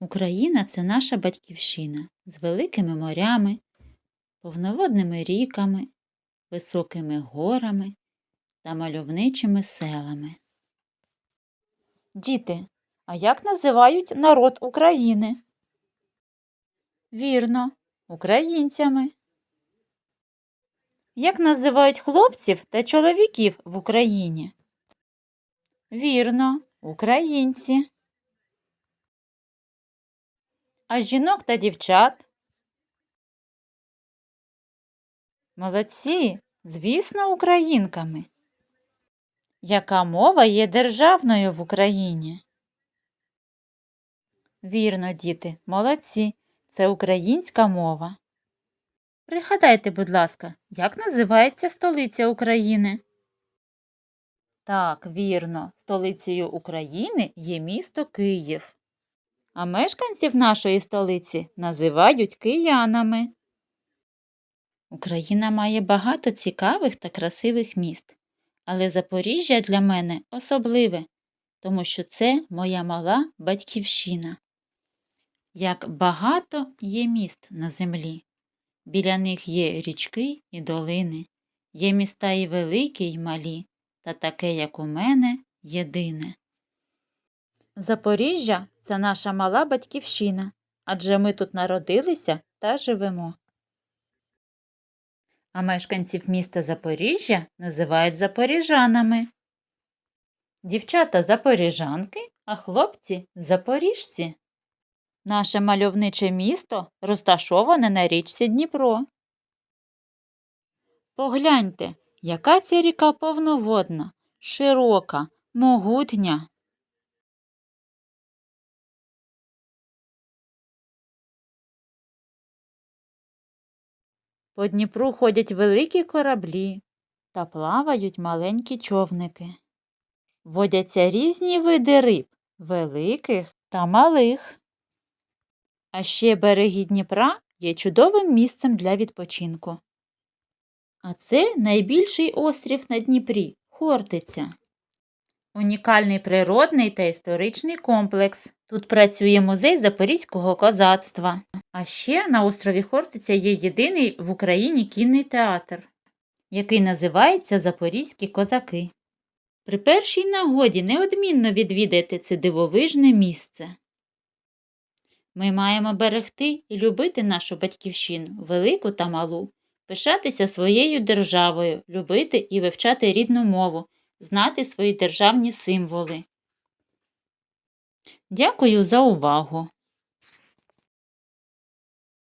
Україна це наша батьківщина з великими морями, повноводними ріками, високими горами та мальовничими селами. Діти, а як називають народ України? Вірно, українцями. Як називають хлопців та чоловіків в Україні? Вірно, українці. А жінок та дівчат? Молодці, звісно, українками. Яка мова є державною в Україні? Вірно, діти, молодці. Це українська мова. Пригадайте, будь ласка, як називається столиця України? Так, вірно, столицею України є місто Київ. А мешканців нашої столиці називають киянами. Україна має багато цікавих та красивих міст, але Запоріжжя для мене особливе, тому що це моя мала батьківщина. Як багато є міст на землі. Біля них є річки і долини, є міста і великі, і малі, та таке, як у мене, єдине. Запоріжжя це наша мала батьківщина, адже ми тут народилися та живемо. А мешканців міста Запоріжжя називають запоріжанами. Дівчата запоріжанки, а хлопці запоріжці. Наше мальовниче місто розташоване на річці Дніпро. Погляньте, яка ця ріка повноводна, широка, могутня. По Дніпру ходять великі кораблі та плавають маленькі човники. Водяться різні види риб, великих та малих. А ще береги Дніпра є чудовим місцем для відпочинку. А це найбільший острів на Дніпрі Хортиця. Унікальний природний та історичний комплекс. Тут працює музей Запорізького козацтва. А ще на острові Хортиця є єдиний в Україні кінний театр, який називається Запорізькі козаки. При першій нагоді неодмінно відвідайте це дивовижне місце. Ми маємо берегти і любити нашу батьківщину, велику та малу, пишатися своєю державою, любити і вивчати рідну мову, знати свої державні символи. Дякую за увагу!